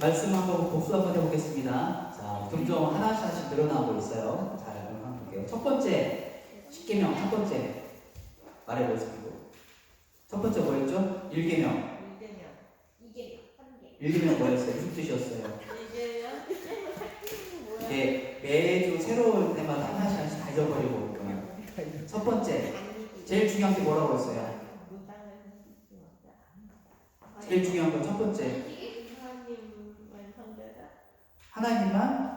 말씀 한번 복수 한번 해보겠습니다. 자, 점점 하나씩 하나씩 늘어나고 있어요. 잘 한번 볼게요. 첫 번째, 10개명 첫 번째 말해보세요. 첫 번째 뭐였죠? 1개명. 이재명. 이게 한 개. 1개명 뭐였어요? 무슨 뜻이었어요? 예, 매주 새로울 때마다 하나씩 하나씩 다 잊어버리고 있구만. 첫 번째, 제일 중요한 게 뭐라고 했어요? 제일 중요한 건 첫 번째. 하나님만,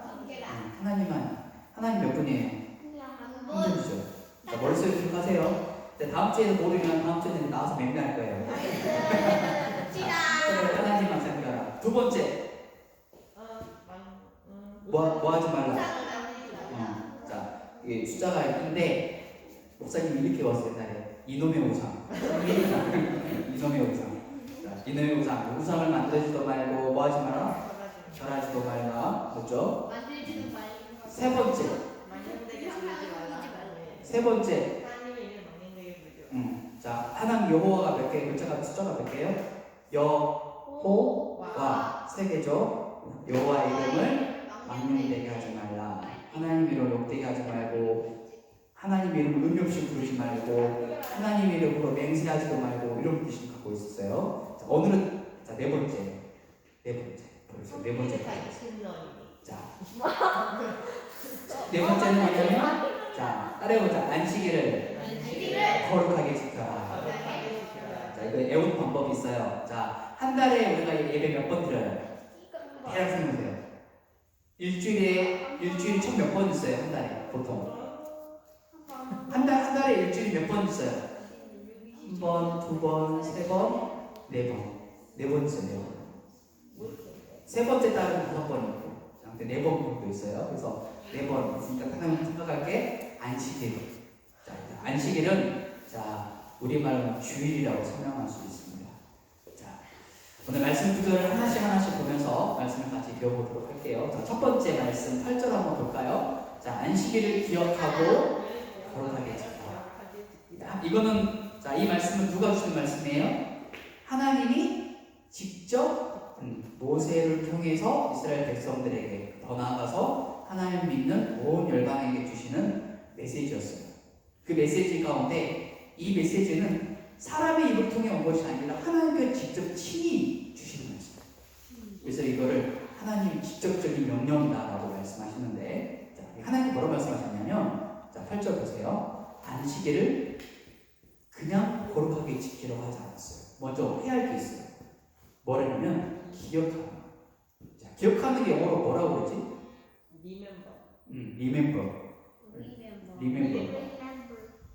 하나님만, 하나님 몇 분이에요? 한. 분이죠. 자, 머릿속에 기억하세요. 네, 다음 주에는 모르면 다음 주에는 나와서 맹매할 거예요. 시다. 그래, 하나님만 생각하라. 두 번째, 어, 만, 음, 뭐, 뭐 하지 말라. 어. 어, 자, 이게 숫자가 있는데, 목사님이 이렇게 왔어요, 옛날에. 이놈의 우상. 이놈의 우상. 자, 이놈의 우상. 우상을 만들지도 말고, 뭐 하지 마라? 절하지도 말라. 그렇죠? 만들지도 말고. 세 번째, 망령되게 부르지 말라. 세 번째, 하나님의 이름 부르지 말라. 음, 자, 하나님 여호와가 몇 개, 글자가 숫자가 몇 개예요? 여호와 세 개죠. 여호와의 이름을 망령되게 하지 말라. 하나님 이름 욕되게 하지 말고 하나님 이름 의미 없이 부르지 말고 하나님 이름으로 맹세하지도 말고 이런 뜻을 갖고 있었어요. 자, 오늘은 자, 네 번째, 네 번째, 보세요. 네 번째. 자, 네 번째는 뭐냐면 자, 따라해보자. 안식일을 거룩하게 지켜라. 자, 이거 애우는 방법이 있어요. 자, 한 달에 우리가 예배 몇 번 드려요? 대략 생각해보세요. 일주일에 일주일이 총몇 번 있어요? 한 달에 보통 한 달 한 달에 일주일이 몇번 있어요? 한 번, 두 번, 세 번, 네 번, 네 번 있어요. 네 번. 세 번째 달은 다섯 번 있고, 아무튼 네번 정도 있어요. 그래서 네 번 있으니까 하나님 생각할게 안식일. 자, 안식일은 자 우리말로 주일이라고 설명할 수 있습니다. 자, 오늘 말씀 구절을 하나씩 하나씩 보면서 말씀을 같이 배워보도록 할게요. 자, 첫 번째 말씀 8절 한번 볼까요? 자, 안식일을 기억하고 거룩하게 지키라. 자, 이거는 자, 이 말씀은 누가 주신 말씀이에요? 하나님이 직접 음, 모세를 통해서 이스라엘 백성들에게 더 나아가서 하나님 믿는 온 열방에게 주시는 메시지였어요. 그 메시지 가운데 이 메시지는 사람의 입을 통해 온 것이 아니라 하나님께 직접 친히 주시는 말씀. 그래서 이거를 하나님이 직접적인 명령이다라고 말씀하시는데 자, 하나님 뭐라고 말씀하셨냐면 자, 8절 보세요. 안식일을 그냥 거룩하게 지키려고 하지 않았어요. 먼저 해야 할 게 있어요. 뭐라냐면 기억하는 거. 자, 기억하는 게 영어로 뭐라고 그러지? 리멤버. 음, remember. remember.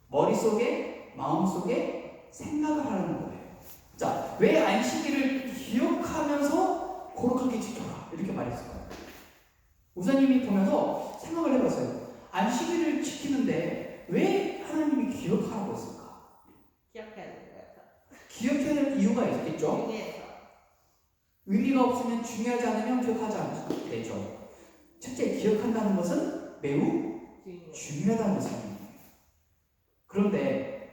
머릿속에, 마음속에 생각을 하는 거예요. 자, 왜 안식일을 기억하면서 거룩하게 지켜라. 이렇게 말했을까요? 우사님이 보면서 생각을 해봤어요. 안식일을 지키는데 왜 하나님이 기억하라고 했을까? 기억해야 될 거야. 기억해야 될 이유가 있겠죠? 중에서 의미가 없으면 중요하지 않으면 기억하지 않죠. 되죠. 첫째, 기억한다는 것은 매우 중요. 중요하다는 것입니다. 그런데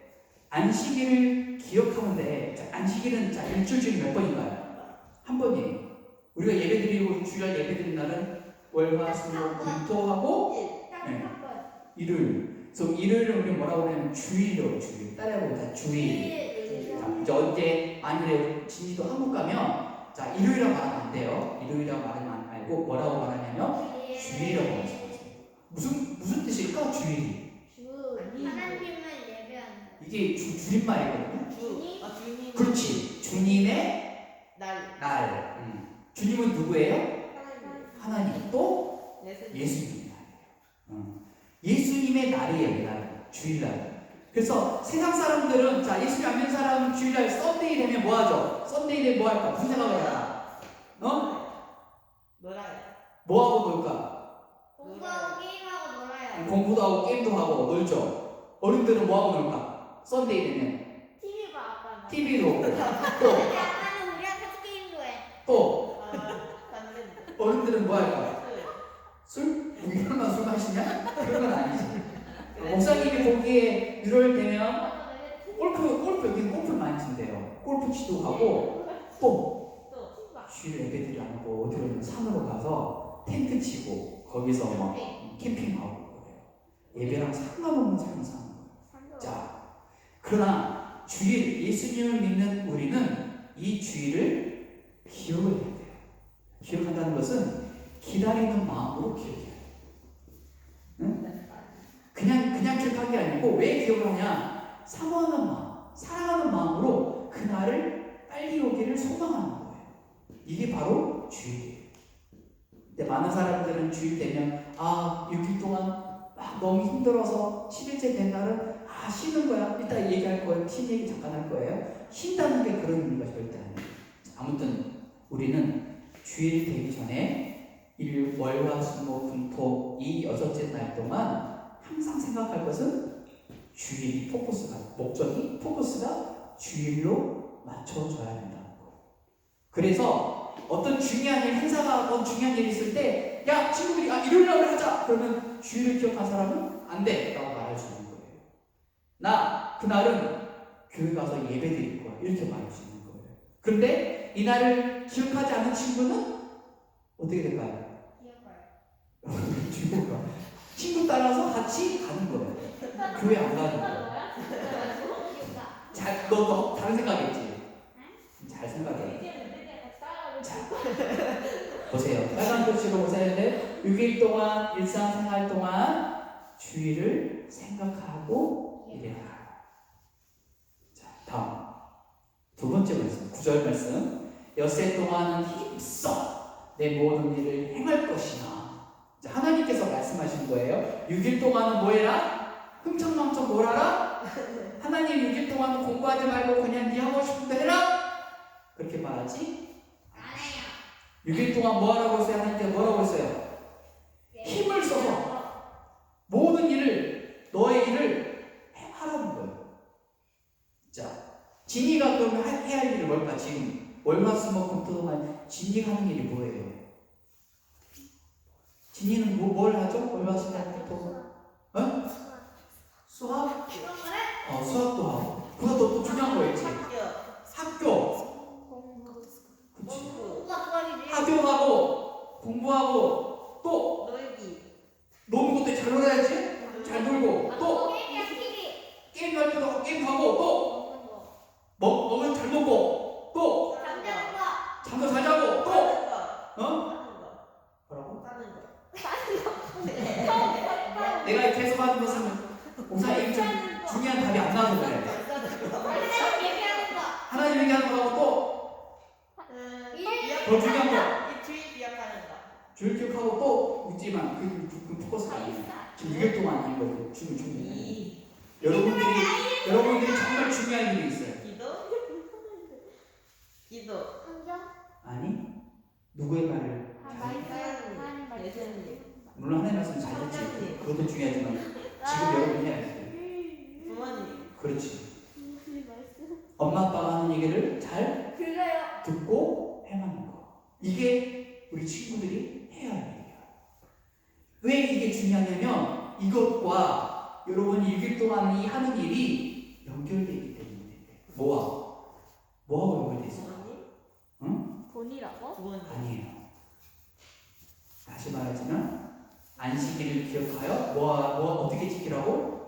안식일을 기억하면 돼. 자, 안식일은 자, 일주일 중에 몇 번인가요? 한 번이에요. 우리가 예배 드리고 주일 예배 드리는 날은 월화 수목 금토하고 네. 일요일. 그래서 일요일은 우리 뭐라고 하냐면 주일이라고 주일. 따라해보자. 주일. 자, 이제 어제 만일에 진지도 한국 가면 자 일요일이라고 말하면 안 돼요. 일요일이라고 말하면 안 말고 뭐라고 말하냐면 주일이라고 말씀하세요. 무슨 무슨 뜻일까 주일이? 하나님을 예배하는 이게 주, 줄임말이거든요. 주. 아 주님. 그렇지. 주님의 날. 날. 음. 주님은 누구예요? 하나님 또 예수님. 예수님의 날이에요. 음. 예수님의 날이에요. 이 날. 주일날. 그래서 세상 사람들은 자 예수님 안 믿는 사람은 주일날 썬데이 되면 뭐 하죠? 썬데이 되면 뭐 할까? 무슨 생각을 할까? 어? 놀아요. 뭐 하고 놀까? 공부하고 게임하고 놀아요. 공부도 하고 게임도 하고 놀죠. 어른들은 뭐 하고 놀까? 썬데이 되면 TV 봐 아빠는. 보고 또 아빠는 우리랑 같이 게임도 해. 또아 담배. 어른들은 뭐 할까? 술. 술? 우리만 술 마시냐? 그런 건 아니지. 목사님이 보기에 6월 되면 골프, 골프, 여기 골프 많이 친대요. 골프 치도 가고, 또, 또. 주일 예배들이 안 하고 어디로 산으로 가서 텐트 치고 거기서 막 캠핑하고 그래요. 예배랑 상관없는 삶을 사는 거예요. 자, 그러나 주일 예수님을 믿는 우리는 이 주일을 기억을 해야 돼요. 기억한다는 것은 기다리는 마음으로 기억해야 돼요. 응? 그냥 그냥 기억한 게 아니고 왜 기억을 하냐? 사모하는 마음, 사랑하는 마음으로 그날을 빨리 오기를 소망하는 거예요. 이게 바로 주일이에요. 근데 많은 사람들은 주일 되면 아 6일 동안 막 너무 힘들어서 10일째 된 날은 아 쉬는 거야. 이따 얘기할 거예요. 쉰 얘기 잠깐 할 거예요. 쉰다는 게 그런 의미가 절대 아니에요. 아무튼 우리는 주일 되기 전에 일, 월, 화, 수, 목, 금, 토, 이 여섯째 날 동안 항상 생각할 것은 주일 포커스가 목적이 포커스가 주일로 맞춰져야 된다는 거. 그래서 어떤 중요한 일 행사가 어떤 중요한 일이 있을 때 야 친구들이 아 일요일 날 하자 그러면 주일을 기억한 사람은 안 돼 라고 말할 수 있는 거예요. 나 그날은 교회 가서 예배 드릴 거야 이렇게 말할 수 있는 거예요. 근데 이날을 기억하지 않은 친구는 어떻게 될까요? 친구가 친구 따라서 같이 가는 거예요. 교회 안 가는 거예요. 잘, 너, 너 다른 생각했지? 잘 생각해. 자, 보세요. 빨간 보세요. 네. 6일 동안 일상생활 동안 주의를 생각하고 일해라. 자, 다음. 두 번째 말씀, 9절 말씀. 엿새 동안은 힘써 내 모든 일을 행할 것이나. 자, 하나님께서 말씀하신 거예요. 6일 동안은 뭐 해라? 흥청망청 놀아라? 하나님 6일 동안 공부하지 말고 그냥 네 하고 싶은 거 해라? 그렇게 말하지? 6일 동안 뭐 하라고 했어요? 하나님께서 뭐라고 했어요? 힘을 써서 모든 일을 너의 일을 해- 하라는 거예요. 자, 진이가 그러면 할- 해야 할 일이 뭘까? 지금 월화수목금 동안 진이가 하는 일이 뭐예요? 진이는 뭐, 뭘 하죠? 월화수목금 동안 어? 수학? 어, 수학도 하고 그것도 또 중요한 거 있지. 학교. 그치. 학교 가고 공부하고 또 노는 것도 잘 놀아야지. 잘 놀고 또 게임 갈 때도 게임 가고 또 먹, 먹을 잘 먹고 또 잠도 잘 자고 또 어? 뭐라고? 내가 계속 하는 것은 목사님 좀 중요한 답이 안 나와서 그래. 하나님 얘기하는 거하고 또 더 중요한 거. 주일 기억하는 거. 주일 기억하고 또 있지만 그, 그, 그 포커스가 아니에요. 지금 2일 동안 하는 거고 지금 중요해. 이 여러분들이 여러분들이 정말 중요한 일이 있어요. 기도 기도 아니 누구의 말을 물론 하나님 말씀 잘 듣지. 그것도 중요하지만 지금 여러분이 해야 돼. 부모님 그렇지. 엄마 아빠가 하는 얘기를 잘 듣고 행하는 거. 이게 우리 친구들이 해야 할 일이야. 왜 이게 중요하냐면 이것과 여러분이 6일 동안 이 하는 일이 연결되어 있기 때문에 뭐와 뭐하고 연결돼 있어? 부모님 돈이라고? 부모님 아니에요. 다시 말하자면 안식일을 기억하여 뭐와 뭐 어떻게 지키라고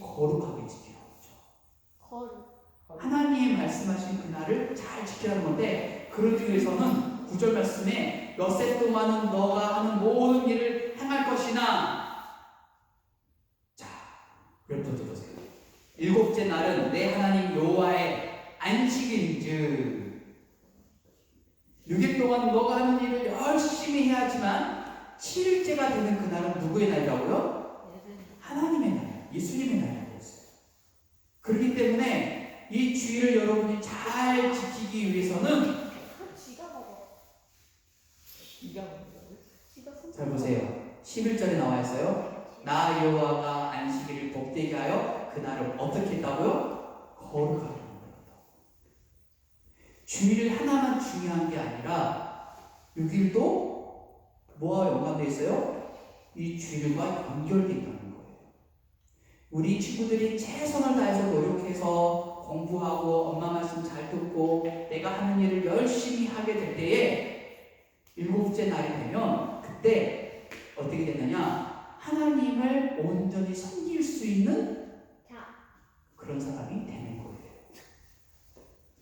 거룩하게 지키라고 그죠. 거룩. 하나님이 말씀하신 그날을 잘 지키라는 건데 그러기 위해서는 구절 말씀에 엿새 동안은 너가 하는 모든 일을 행할 것이나 자 몇번 들으세요 일곱째 날은 내 하나님 여호와의 안식일인즉 6일 동안 너가 하는 일을 열심히 해야지만 7일째가 되는 그날은 누구의 날이라고요? 하나님의 날, 예수님의 날이라고 했어요. 그렇기 때문에 이 주의를 여러분이 잘 지키기 위해서는. 잘 보세요. 11절에 나와 있어요. 나 여호와가 안식일을 복되게 하여 그날을 어떻게 했다고요? 거룩하게 만들었다. 주일 하나만 중요한 게 아니라 6일도 뭐와 연관되어 있어요? 이 주일과 연결되어 있다는 거예요. 우리 친구들이 최선을 다해서 노력해서 공부하고 엄마 말씀 잘 듣고 내가 하는 일을 열심히 하게 될 때에 일곱째 날이 되면 그때 어떻게 되느냐 하나님을 온전히 섬길 수 있는 자. 그런 사람이 되는 거예요.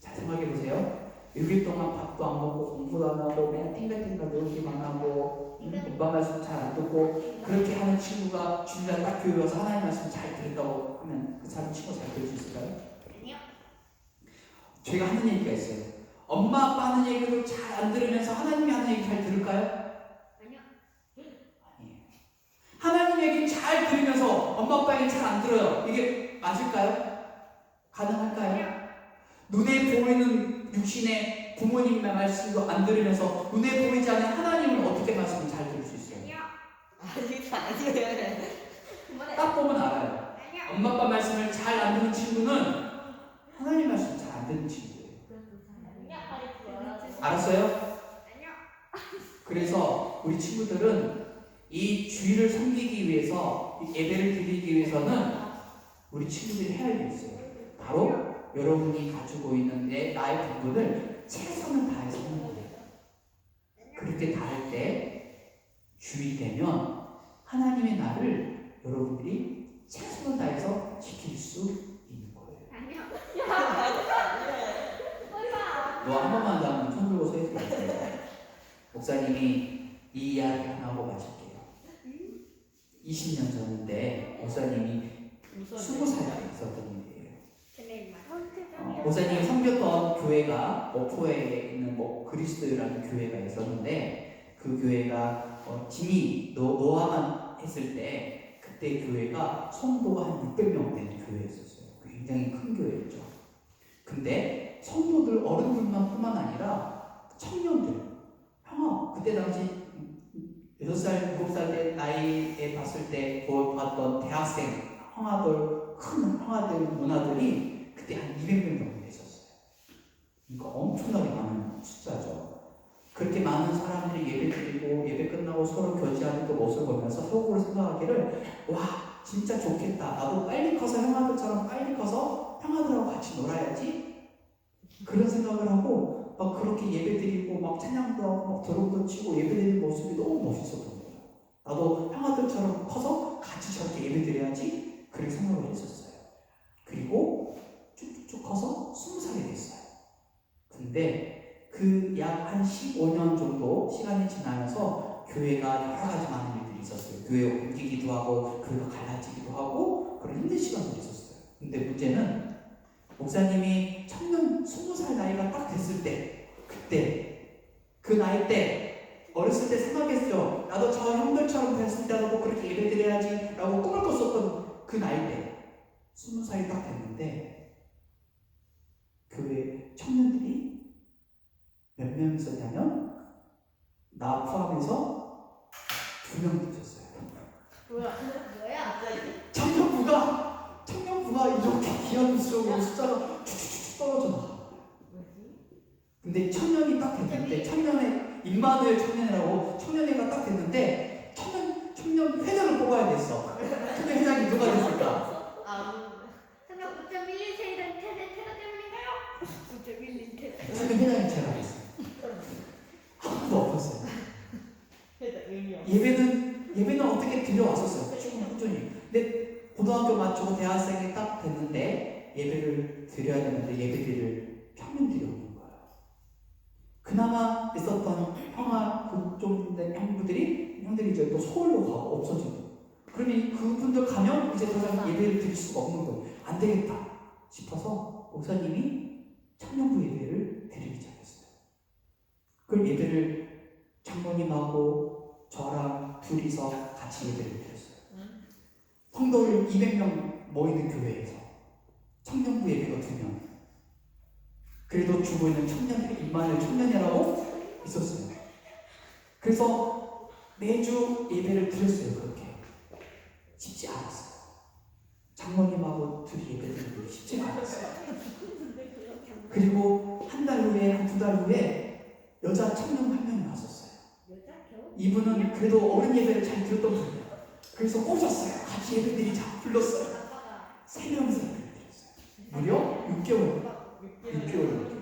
자 생각해 보세요. 6일 동안 밥도 안 먹고 공부도 안 하고 맨날 띵가띵가 놀기만 하고 음, 엄마 말씀 잘 안 듣고 그렇게 하는 친구가 주일날 딱 교회 와서 하나님 말씀 잘 들었다고 하면 그 사람 친구 잘 들을 수 있을까요? 아니요. 저희가 하는 얘기가 있어요. 엄마 아빠 하는 얘기도 잘 안 들으면서 하나님이 하는 얘기 잘 들을까요? 아니요. 아니에요. 하나님 얘기 잘 들으면서 엄마 아빠 얘기 잘 안 들어요. 이게 맞을까요? 가능할까요? 눈에 보이는 육신의 부모님 말씀도 안 들으면서 눈에 보이지 않는 하나님을 어떻게 말씀을 잘 들을 수 있어요? 아니요. 그만해. 딱 보면 알아요. 아니요. 엄마 아빠 말씀을 잘 안 듣는 친구는 하나님 말씀 잘 안 듣는 친구예요. 아니요. 알았어요? 아니요. 그래서 우리 친구들은 이 주의를 섬기기 위해서 이 예배를 드리기 위해서는 우리 친구들이 해야 할게 있어요. 바로 여러분이 가지고 있는 내 나의 부분을 최선을 다해서 하는 거예요. 그렇게 다 할 때 주의 되면 하나님의 나를 여러분들이 최선을 다해서 지킬 수 있는 거예요. 아니요. 너한 번만 더 하면 손 들고 서 있어요. 목사님이 이 이야기 하나 하고 마칠게요. 20년 전인데 목사님이 무슨 20살 있었던 일이에요. 어, 목사님이 섬겼던 교회가 목포에 있는 뭐 그리스도라는 교회가 있었는데 그 교회가 어, 진이 노, 노화만 했을 때 그때 교회가 성도가 한 600명 되는 교회였었어요. 굉장히 큰 교회였죠. 근데 성도들 어른들만 뿐만 아니라 청년들, 형아 그때 당시 6살, 7살 때 나이에 봤을 때 봤던 대학생 형아들, 큰 형아들, 누나들이 그때 한 200명 정도 됐었어요. 그러니까 엄청나게 많은 숫자죠. 그렇게 많은 사람들이 예배 드리고 예배 끝나고 서로 교제하는 그 모습을 보면서 속으로 생각하기를 와 진짜 좋겠다. 나도 빨리 커서 형아들처럼 빨리 커서 형아들하고 같이 놀아야지. 그런 생각을 하고 막 그렇게 예배 드리고 막 찬양도 하고 막 드럼도 치고 예배 드리는 모습이 너무 멋있었던. 나도 형아들처럼 커서 같이 저렇게 예배 드려야지. 그렇게 생각을 했었어요. 그리고 쭉쭉쭉 커서 20살이 됐어요. 근데 그 약 한 15년 정도 시간이 지나면서 교회가 여러 가지 많은 일들이 있었어요. 교회 옮기기도 하고 교회가 갈라지기도 하고 그런 힘든 시간들이 있었어요. 근데 문제는 목사님이 청년 20살 나이가 딱 됐을 때 그때 그 나이 때 어렸을 때 생각했죠. 나도 저 형들처럼 때 나도 그렇게 예배 드려야지 라고 꿈을 꿨었던 그 나이 때 스무 살이 딱 됐는데 교회 청년들이 몇 명 있었냐면 나 포함해서 두 명 있었어요. 뭐야? 뭐야? 청년부가 청년부가 이렇게 수적으로 숫자가 쭉쭉쭉 떨어져 나가. 근데 청년이 딱 됐는데 청년의 임마누엘 청년이라고 청년회가 딱 됐는데 청년 청년 회장을 뽑아야 됐어. 청년 회장이 누가 됐을까? 아, 설마 9.11 세대 세대 테러 때문인가요? 9.11 세대. 청년 회장이 제가 됐어요. 아무도 없었어요. 그래도 의미 없어. 예배는 예배는 어떻게 드려왔었어요. 쭉 꾸준히. 근데 고등학교 마치고 대학생이 딱 됐는데 예배를 드려야 되는데 예배드릴 평민들이 없는 거예요. 그나마 있었던 형아 그좀 형부들이 형들이 이제 또 서울로 가고 없어지고 그러면 그분들 가면 이제 더 이상 예배를 드릴 수가 없는 거예요. 안 되겠다 싶어서 목사님이 청년부 예배를 드리기 시작했어요. 그 예배를 장모님하고 저랑 둘이서 같이 예배를 드렸어요. 응? 성도를 200명 모이는 교회에서 청년부 예배가 두 명. 그래도 주보에는 청년, 임마누엘 청년이라고 있었어요. 그래서 매주 예배를 드렸어요, 그렇게. 쉽지 않았어요. 장모님하고 둘이 예배 드리는 게 쉽지 않았어요. 그리고 한 달 후에, 한 두 달 후에 여자 청년 한 명이 왔었어요. 이분은 그래도 어른 예배를 잘 들었던 분이에요. 그래서 꼬셨어요. 같이 예배들이 잘 불렀어요. 세 명이서 예배를 드렸어요. 무려 6개월. 6개월.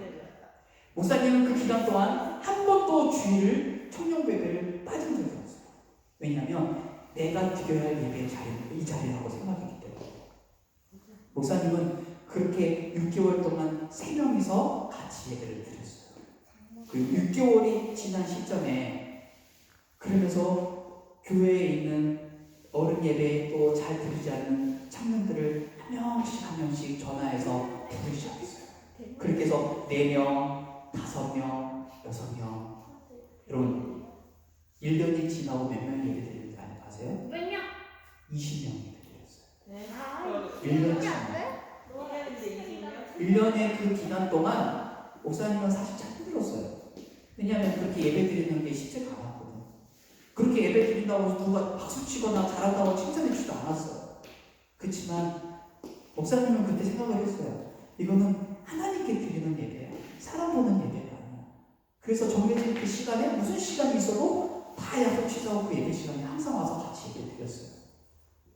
목사님은 그 기간 동안 한 번도 주의를 청년부 예배를 빠진 적이 없어요. 왜냐하면 내가 드려야 할 예배 자리, 이 자리라고 생각했기 때문에. 목사님은 그렇게 6개월 동안 세 명이서 같이 예배를 드렸어요. 그 6개월이 지난 시점에 그러면서 교회에 있는 어른 예배 또잘 드리지 않는 청년들을 한 명씩 한 명씩 전화해서 부르기 시작했어요. 그렇게 해서 4명, 5명, 6명 여러분 1년이 지나고 몇 명이 예배 드리는지 아- 아세요? 몇 명? 20명이 드렸어요. 네. 아, 일년 그렇게 안 돼? 네. 1년의 그 기간 동안 목사님은 사실 참 힘들었어요. 왜냐하면 그렇게 예배 드리는 게 쉽지가 않았거든요. 그렇게 예배 드린다고 해서 누가 박수 치거나 잘한다고 칭찬해 주지도 않았어요. 그렇지만 목사님은 그때 생각을 했어요. 이거는 하나님께 드리는 예배야. 사람 보는 예배가 아니야. 그래서 정해진 그 시간에 무슨 시간이 있어도 취소하고 그 예배 시간에 항상 와서 같이 예배 드렸어요.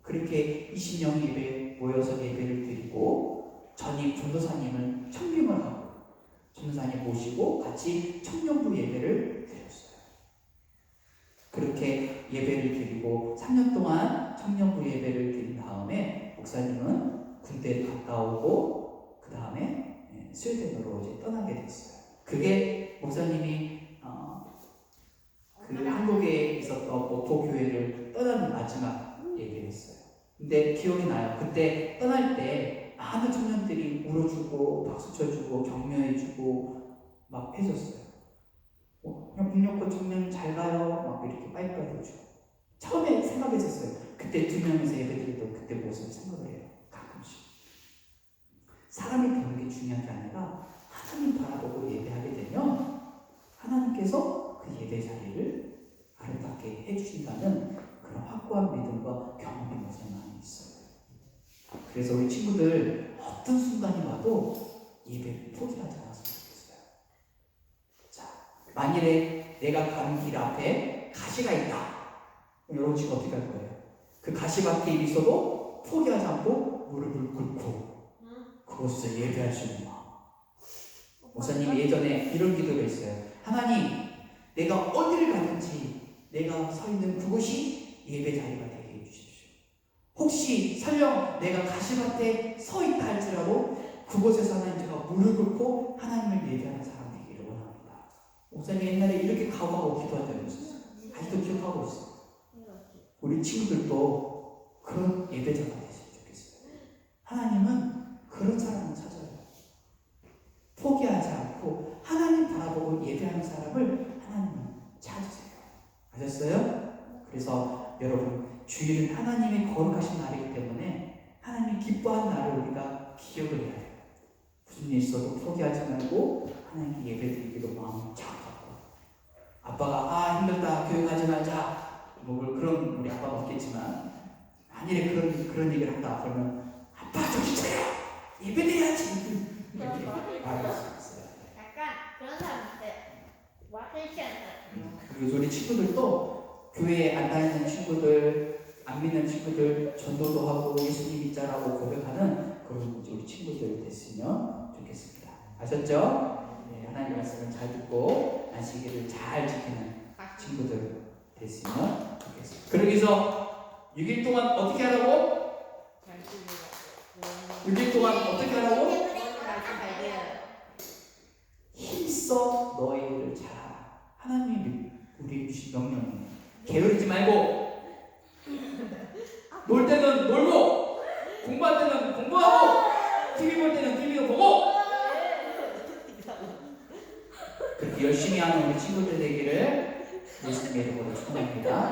그렇게 20명 예배 모여서 예배를 드리고 전임 전도사님을 청빙을 하고 전도사님 모시고 같이 청년부 예배를 드렸어요. 그렇게 예배를 드리고 3년 동안 청년부 예배를 드린 다음에 목사님은 군대에 갔다 오고 그 다음에 예, 스웨덴으로 이제 떠나게 됐어요. 그게 목사님이 어, 그 한국에 있었던 오토 교회를 떠나는 마지막 예배였어요. 근데 기억이 나요. 그때 떠날 때 많은 청년들이 울어주고 박수 쳐주고 격려해주고 막 해줬어요. 어, 그냥 국력고 청년 잘 가요. 막 이렇게 빠이빠이 해주고. 처음에 생각했었어요. 그때 두 명이서 예배드리던 그때 모습을 생각을 해요. 가끔씩. 사람이 보는 게 중요한 게 아니라 하나님 바라보고 예배하게 되면 하나님께서 그 예배 자리를 아름답게 해주신다는 그런 확고한 믿음과 경험이 목사님 안에 있어요. 그래서 우리 친구들 어떤 순간이 와도 예배를 포기하지 않았으면 좋겠어요. 자, 만일에 내가 가는 길 앞에 가시가 있다. 여러분 지금 어떻게 할 거예요? 그 가시밭에 있어도 포기하지 않고 무릎을 꿇고 그곳에서 예배할 수 있는 마음. 목사님이 예전에 이런 기도가 있어요. 하나님, 내가 어디를 가든지 내가 서 있는 그곳이 예배 자리가 되게 해주십시오. 혹시 설령 내가 가시밭에 서 있다 할지라도 그곳에서 하나님 제가 무릎 꿇고 하나님을 예배하는 사람 되기를 원합니다. 목사님 옛날에 이렇게 각오하고 기도한 적이 있었어요. 아직도 기억하고 있어요. 우리 친구들도 그런 예배자가 됐으면 좋겠어요. 하나님은 그런 사람을 찾아요. 포기하지 않고 하나님 바라보고 예배하는 사람을. 아셨어요? 그래서 여러분 주일은 하나님의 거룩하신 날이기 때문에 하나님이 기뻐하는 날을 우리가 기억을 해야 돼요. 무슨 일 있어도 포기하지 말고 하나님께 예배 드리기로 마음 잡고 아빠가 아 힘들다 교회 가지 말자 뭐 그런 우리 아빠가 없겠지만 만일에 그런 그런 얘기를 한다 그러면 아빠 정신 차려 예배 드려야지 이렇게 말할 수 있어요. 약간 그런 사람. 그리고 우리 친구들도 교회에 안 다니는 친구들, 안 믿는 친구들 전도도 하고 예수님 믿자라고 고백하는 그런 우리 친구들 됐으면 좋겠습니다. 아셨죠? 네, 하나님 말씀을 잘 듣고 안식일을 잘 지키는 친구들 됐으면 좋겠습니다. 그러기 위해서 6일 동안 어떻게 하라고? 6일 동안 어떻게 하라고? 힘써 너의 일을 잘 하나님이 우리 주신 명령이에요. 게으르지 말고 놀 때는 놀고 공부할 때는 공부하고 TV 볼 때는 TV도 보고 그렇게 열심히 하는 우리 친구들 되기를 예수님의 이름으로 축원합니다.